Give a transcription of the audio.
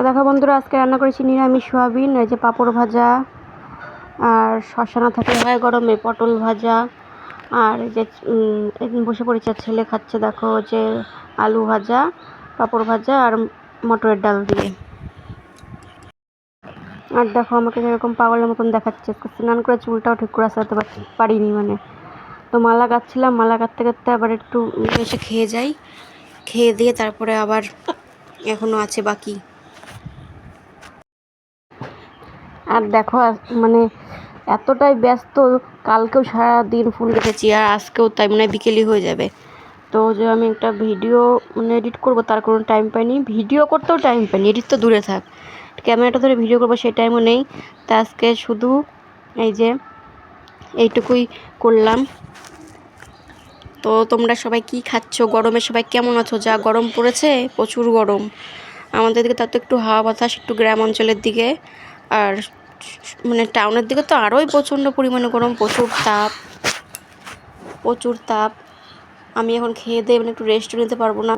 তো দেখো বন্ধুরা, আজকে রান্না করেছি নিরামিষ সোয়াবিন, এই যে পাঁপড় ভাজা, আর শশা না থাকলে হয় গরমে, পটল ভাজা, আর যে এখন বসে পড়েছে ছেলে খাচ্ছে দেখো যে আলু ভাজা, পাঁপড় ভাজা, আর মটরের ডাল দিয়ে। আর দেখো আমাকে যেরকম পাগলের মতন দেখাচ্ছে স্নান করে চুলটাও ঠিক করে আসাতে পারিনি মানে। তো মালা গাচ্ছিলাম, মালা কাটতে কাটতে আবার একটু এসে খেয়ে যাই, খেয়ে দিয়ে তারপরে আবার এখনও আছে বাকি। আর দেখো মানে এতটাই ব্যস্ত, কালকেও সারা দিন ফোন দেখেছি আর আজকেও তাই মানে বিকেলই হয়ে যাবে। তো যে আমি একটা ভিডিও মানে এডিট করব, তার কোনো টাইম পাইনি। ভিডিও করতেও টাইম পাইনি এডিট তো দূরে থাক। ক্যামেরাটা ধরে ভিডিও করব, সেই টাইমও নেই। তা আজকে শুধু এই যে এইটুকুই করলাম। তো তোমরা সবাই কি খাচ্ছ? গরমে সবাই কেমন আছো? যা গরম পড়েছে, প্রচুর গরম। আমাদের দিকে তার তো একটু হাওয়া বাতাস, একটু গ্রাম অঞ্চলের দিকে। আর মানে টাউনের দিকে তো আরোই প্রচণ্ড পরিমাণে গরম, প্রচুর তাপ প্রচুর তাপ। আমি এখন খেয়ে দিয়ে মানে একটু রেস্ট নিতে পারব না।